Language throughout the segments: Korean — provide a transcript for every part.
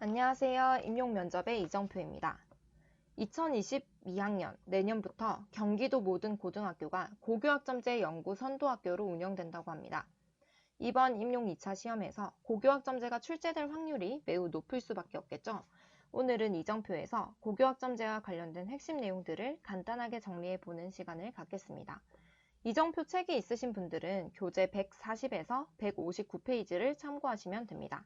안녕하세요. 임용면접의 이정표입니다. 2022학년 내년부터 경기도 모든 고등학교가 고교학점제 연구 선도학교로 운영된다고 합니다. 이번 임용 2차 시험에서 고교학점제가 출제될 확률이 매우 높을 수밖에 없겠죠. 오늘은 이정표에서 고교학점제와 관련된 핵심 내용들을 간단하게 정리해 보는 시간을 갖겠습니다. 이정표 책이 있으신 분들은 교재 140에서 159페이지를 참고하시면 됩니다.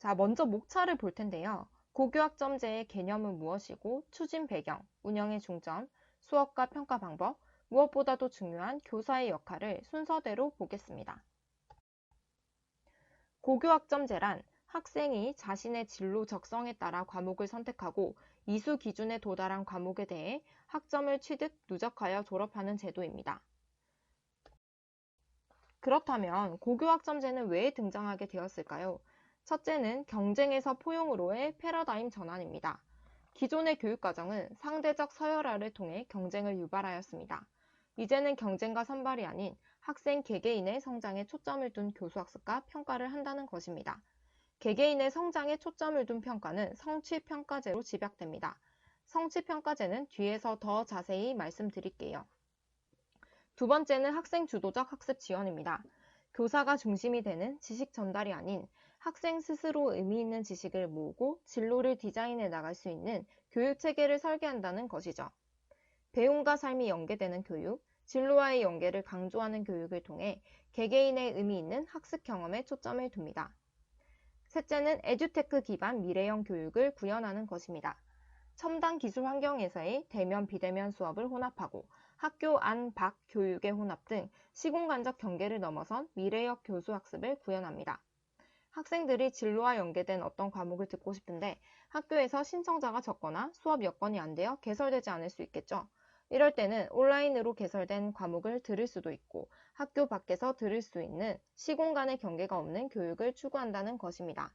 자, 먼저 목차를 볼 텐데요. 고교학점제의 개념은 무엇이고 추진 배경, 운영의 중점, 수업과 평가 방법, 무엇보다도 중요한 교사의 역할을 순서대로 보겠습니다. 고교학점제란 학생이 자신의 진로 적성에 따라 과목을 선택하고 이수 기준에 도달한 과목에 대해 학점을 취득, 누적하여 졸업하는 제도입니다. 그렇다면 고교학점제는 왜 등장하게 되었을까요? 첫째는 경쟁에서 포용으로의 패러다임 전환입니다. 기존의 교육과정은 상대적 서열화를 통해 경쟁을 유발하였습니다. 이제는 경쟁과 선발이 아닌 학생 개개인의 성장에 초점을 둔 교수학습과 평가를 한다는 것입니다. 개개인의 성장에 초점을 둔 평가는 성취평가제로 집약됩니다. 성취평가제는 뒤에서 더 자세히 말씀드릴게요. 두 번째는 학생 주도적 학습 지원입니다. 교사가 중심이 되는 지식 전달이 아닌 학생 스스로 의미 있는 지식을 모으고 진로를 디자인해 나갈 수 있는 교육 체계를 설계한다는 것이죠. 배움과 삶이 연계되는 교육, 진로와의 연계를 강조하는 교육을 통해 개개인의 의미 있는 학습 경험에 초점을 둡니다. 셋째는 에듀테크 기반 미래형 교육을 구현하는 것입니다. 첨단 기술 환경에서의 대면 비대면 수업을 혼합하고 학교 안 밖 교육의 혼합 등 시공간적 경계를 넘어선 미래역 교수 학습을 구현합니다. 학생들이 진로와 연계된 어떤 과목을 듣고 싶은데 학교에서 신청자가 적거나 수업 여건이 안 되어 개설되지 않을 수 있겠죠. 이럴 때는 온라인으로 개설된 과목을 들을 수도 있고 학교 밖에서 들을 수 있는 시공간의 경계가 없는 교육을 추구한다는 것입니다.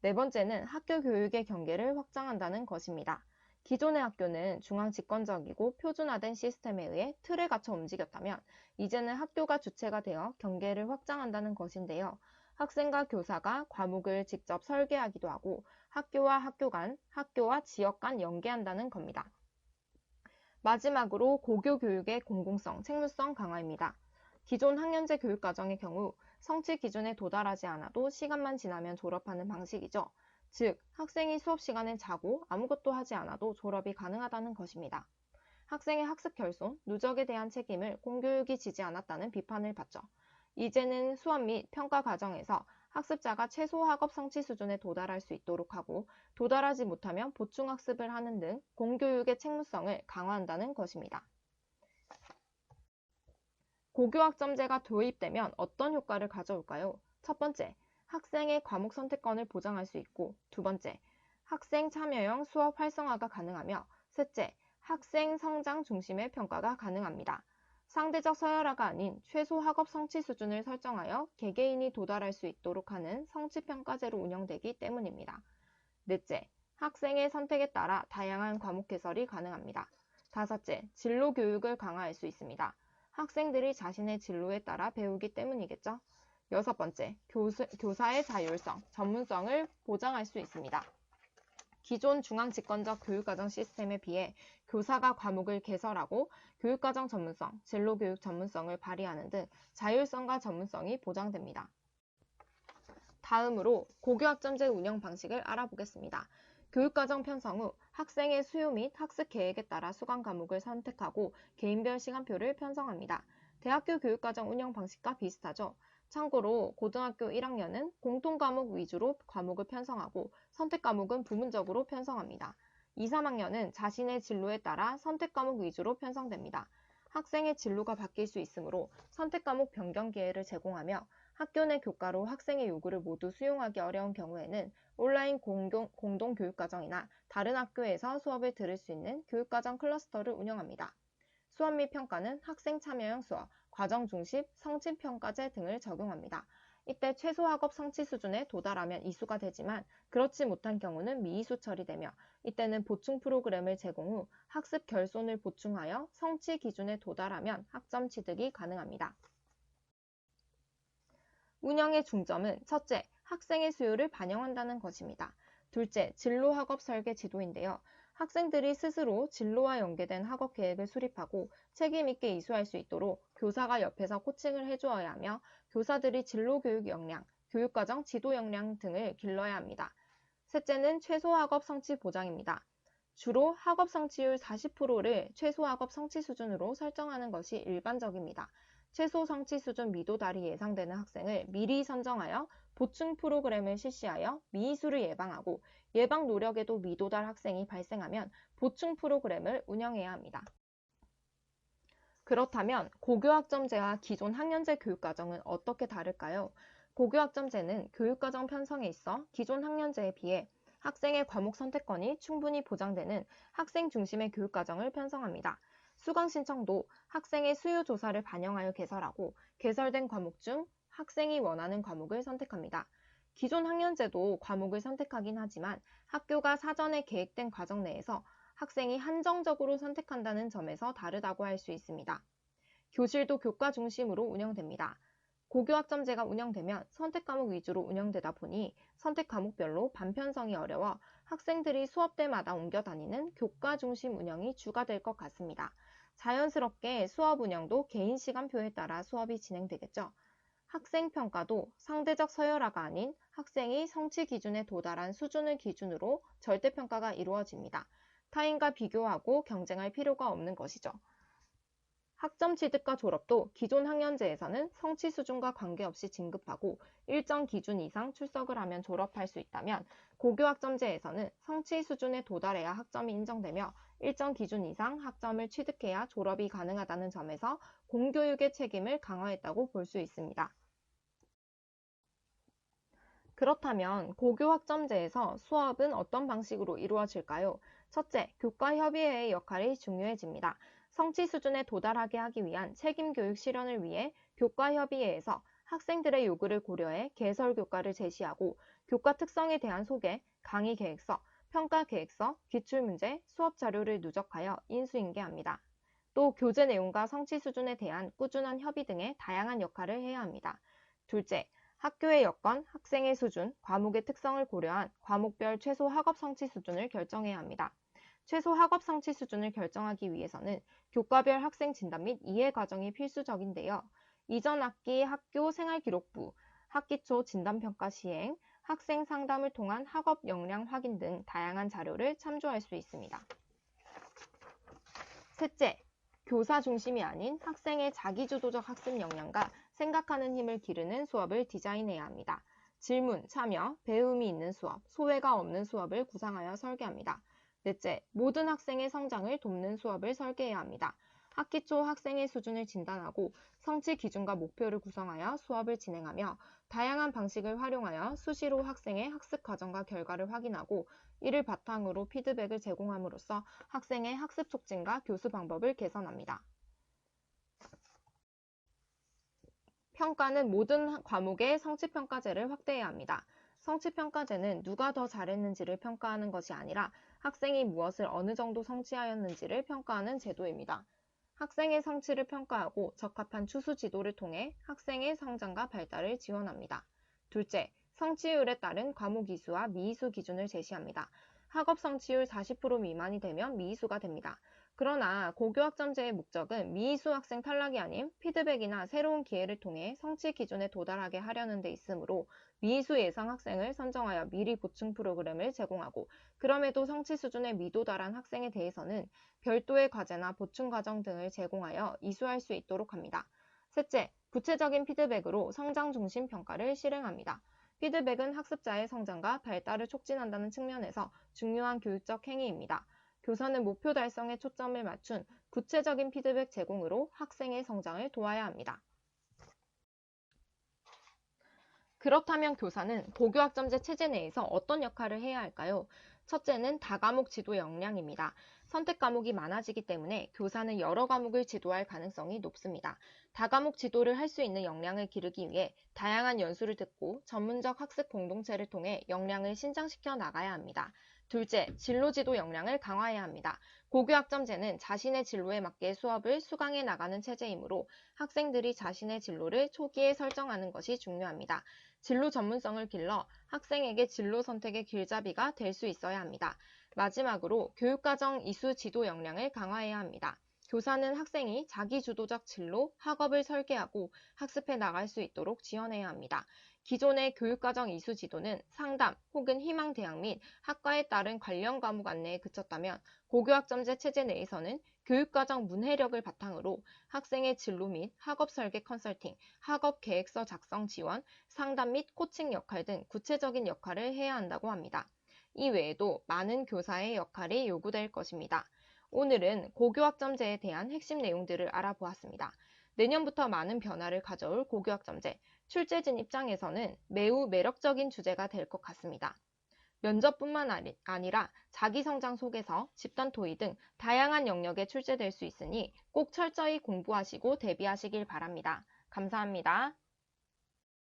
네 번째는 학교 교육의 경계를 확장한다는 것입니다. 기존의 학교는 중앙 집권적이고 표준화된 시스템에 의해 틀에 갇혀 움직였다면 이제는 학교가 주체가 되어 경계를 확장한다는 것인데요. 학생과 교사가 과목을 직접 설계하기도 하고 학교와 학교 간, 학교와 지역 간 연계한다는 겁니다. 마지막으로 고교 교육의 공공성, 책무성 강화입니다. 기존 학년제 교육 과정의 경우 성취 기준에 도달하지 않아도 시간만 지나면 졸업하는 방식이죠. 즉, 학생이 수업 시간에 자고 아무것도 하지 않아도 졸업이 가능하다는 것입니다. 학생의 학습 결손, 누적에 대한 책임을 공교육이 지지 않았다는 비판을 받죠. 이제는 수업 및 평가 과정에서 학습자가 최소 학업 성취 수준에 도달할 수 있도록 하고 도달하지 못하면 보충 학습을 하는 등 공교육의 책무성을 강화한다는 것입니다. 고교학점제가 도입되면 어떤 효과를 가져올까요? 첫 번째, 학생의 과목 선택권을 보장할 수 있고 두 번째, 학생 참여형 수업 활성화가 가능하며 셋째, 학생 성장 중심의 평가가 가능합니다. 상대적 서열화가 아닌 최소 학업 성취 수준을 설정하여 개개인이 도달할 수 있도록 하는 성취평가제로 운영되기 때문입니다. 넷째, 학생의 선택에 따라 다양한 과목 개설이 가능합니다. 다섯째, 진로 교육을 강화할 수 있습니다. 학생들이 자신의 진로에 따라 배우기 때문이겠죠. 여섯 번째, 교수, 교사의 자율성, 전문성을 보장할 수 있습니다. 기존 중앙 집권적 교육과정 시스템에 비해 교사가 과목을 개설하고 교육과정 전문성, 진로교육 전문성을 발휘하는 등 자율성과 전문성이 보장됩니다. 다음으로 고교학점제 운영 방식을 알아보겠습니다. 교육과정 편성 후 학생의 수요 및 학습 계획에 따라 수강 과목을 선택하고 개인별 시간표를 편성합니다. 대학교 교육과정 운영 방식과 비슷하죠. 참고로 고등학교 1학년은 공통 과목 위주로 과목을 편성하고 선택 과목은 부분적으로 편성합니다. 2, 3학년은 자신의 진로에 따라 선택 과목 위주로 편성됩니다. 학생의 진로가 바뀔 수 있으므로 선택 과목 변경 기회를 제공하며 학교 내 교과로 학생의 요구를 모두 수용하기 어려운 경우에는 온라인 공동, 공동 교육과정이나 다른 학교에서 수업을 들을 수 있는 교육과정 클러스터를 운영합니다. 수업 및 평가는 학생 참여형 수업, 과정 중심, 성취 평가제 등을 적용합니다. 이때 최소 학업 성취 수준에 도달하면 이수가 되지만 그렇지 못한 경우는 미이수 처리되며 이때는 보충 프로그램을 제공 후 학습 결손을 보충하여 성취 기준에 도달하면 학점 취득이 가능합니다. 운영의 중점은 첫째, 학생의 수요를 반영한다는 것입니다. 둘째, 진로 학업 설계 지도인데요. 학생들이 스스로 진로와 연계된 학업 계획을 수립하고 책임있게 이수할 수 있도록 교사가 옆에서 코칭을 해주어야 하며 교사들이 진로 교육 역량, 교육과정 지도 역량 등을 길러야 합니다. 셋째는 최소 학업 성취 보장입니다. 주로 학업 성취율 40%를 최소 학업 성취 수준으로 설정하는 것이 일반적입니다. 최소 성취 수준 미도달이 예상되는 학생을 미리 선정하여 보충 프로그램을 실시하여 미이수를 예방하고 예방 노력에도 미도달 학생이 발생하면 보충 프로그램을 운영해야 합니다. 그렇다면 고교학점제와 기존 학년제 교육과정은 어떻게 다를까요? 고교학점제는 교육과정 편성에 있어 기존 학년제에 비해 학생의 과목 선택권이 충분히 보장되는 학생 중심의 교육과정을 편성합니다. 수강 신청도 학생의 수요 조사를 반영하여 개설하고 개설된 과목 중 학생이 원하는 과목을 선택합니다. 기존 학년제도 과목을 선택하긴 하지만 학교가 사전에 계획된 과정 내에서 학생이 한정적으로 선택한다는 점에서 다르다고 할 수 있습니다. 교실도 교과 중심으로 운영됩니다. 고교학점제가 운영되면 선택 과목 위주로 운영되다 보니 선택 과목별로 반편성이 어려워 학생들이 수업 때마다 옮겨 다니는 교과 중심 운영이 주가 될 것 같습니다. 자연스럽게 수업 운영도 개인 시간표에 따라 수업이 진행되겠죠. 학생 평가도 상대적 서열화가 아닌 학생이 성취 기준에 도달한 수준을 기준으로 절대 평가가 이루어집니다. 타인과 비교하고 경쟁할 필요가 없는 것이죠. 학점 취득과 졸업도 기존 학년제에서는 성취 수준과 관계없이 진급하고 일정 기준 이상 출석을 하면 졸업할 수 있다면 고교 학점제에서는 성취 수준에 도달해야 학점이 인정되며 일정 기준 이상 학점을 취득해야 졸업이 가능하다는 점에서 공교육의 책임을 강화했다고 볼 수 있습니다. 그렇다면 고교 학점제에서 수업은 어떤 방식으로 이루어질까요? 첫째, 교과 협의회의 역할이 중요해집니다. 성취 수준에 도달하게 하기 위한 책임 교육 실현을 위해 교과협의회에서 학생들의 요구를 고려해 개설 교과를 제시하고 교과 특성에 대한 소개, 강의 계획서, 평가 계획서, 기출 문제, 수업 자료를 누적하여 인수인계합니다. 또 교재 내용과 성취 수준에 대한 꾸준한 협의 등의 다양한 역할을 해야 합니다. 둘째, 학교의 여건, 학생의 수준, 과목의 특성을 고려한 과목별 최소 학업 성취 수준을 결정해야 합니다. 최소 학업 성취 수준을 결정하기 위해서는 교과별 학생 진단 및 이해 과정이 필수적인데요. 이전 학기 학교 생활 기록부, 학기 초 진단평가 시행, 학생 상담을 통한 학업 역량 확인 등 다양한 자료를 참조할 수 있습니다. 셋째, 교사 중심이 아닌 학생의 자기주도적 학습 역량과 생각하는 힘을 기르는 수업을 디자인해야 합니다. 질문, 참여, 배움이 있는 수업, 소외가 없는 수업을 구상하여 설계합니다. 넷째, 모든 학생의 성장을 돕는 수업을 설계해야 합니다. 학기 초 학생의 수준을 진단하고 성취 기준과 목표를 구성하여 수업을 진행하며 다양한 방식을 활용하여 수시로 학생의 학습 과정과 결과를 확인하고 이를 바탕으로 피드백을 제공함으로써 학생의 학습 촉진과 교수 방법을 개선합니다. 평가는 모든 과목의 성취평가제를 확대해야 합니다. 성취평가제는 누가 더 잘했는지를 평가하는 것이 아니라 학생이 무엇을 어느 정도 성취하였는지를 평가하는 제도입니다. 학생의 성취를 평가하고 적합한 추수 지도를 통해 학생의 성장과 발달을 지원합니다. 둘째, 성취율에 따른 과목 이수와 미이수 기준을 제시합니다. 학업 성취율 40% 미만이 되면 미이수가 됩니다. 그러나 고교학점제의 목적은 미이수 학생 탈락이 아닌 피드백이나 새로운 기회를 통해 성취 기준에 도달하게 하려는 데 있으므로 미이수 예상 학생을 선정하여 미리 보충 프로그램을 제공하고 그럼에도 성취 수준에 미도달한 학생에 대해서는 별도의 과제나 보충 과정 등을 제공하여 이수할 수 있도록 합니다. 셋째, 구체적인 피드백으로 성장 중심 평가를 실행합니다. 피드백은 학습자의 성장과 발달을 촉진한다는 측면에서 중요한 교육적 행위입니다. 교사는 목표 달성에 초점을 맞춘 구체적인 피드백 제공으로 학생의 성장을 도와야 합니다. 그렇다면 교사는 고교학점제 체제 내에서 어떤 역할을 해야 할까요? 첫째는 다과목 지도 역량입니다. 선택 과목이 많아지기 때문에 교사는 여러 과목을 지도할 가능성이 높습니다. 다과목 지도를 할 수 있는 역량을 기르기 위해 다양한 연수를 듣고 전문적 학습 공동체를 통해 역량을 신장시켜 나가야 합니다. 둘째, 진로지도 역량을 강화해야 합니다. 고교학점제는 자신의 진로에 맞게 수업을 수강해 나가는 체제이므로 학생들이 자신의 진로를 초기에 설정하는 것이 중요합니다. 진로 전문성을 길러 학생에게 진로 선택의 길잡이가 될 수 있어야 합니다. 마지막으로 교육과정 이수 지도 역량을 강화해야 합니다. 교사는 학생이 자기 주도적 진로, 학업을 설계하고 학습해 나갈 수 있도록 지원해야 합니다. 기존의 교육과정 이수 지도는 상담 혹은 희망 대학 및 학과에 따른 관련 과목 안내에 그쳤다면 고교학점제 체제 내에서는 교육과정 문해력을 바탕으로 학생의 진로 및 학업 설계 컨설팅, 학업 계획서 작성 지원, 상담 및 코칭 역할 등 구체적인 역할을 해야 한다고 합니다. 이 외에도 많은 교사의 역할이 요구될 것입니다. 오늘은 고교학점제에 대한 핵심 내용들을 알아보았습니다. 내년부터 많은 변화를 가져올 고교학점제, 출제진 입장에서는 매우 매력적인 주제가 될 것 같습니다. 면접뿐만 아니라 자기성장 속에서 집단 토의 등 다양한 영역에 출제될 수 있으니 꼭 철저히 공부하시고 대비하시길 바랍니다. 감사합니다.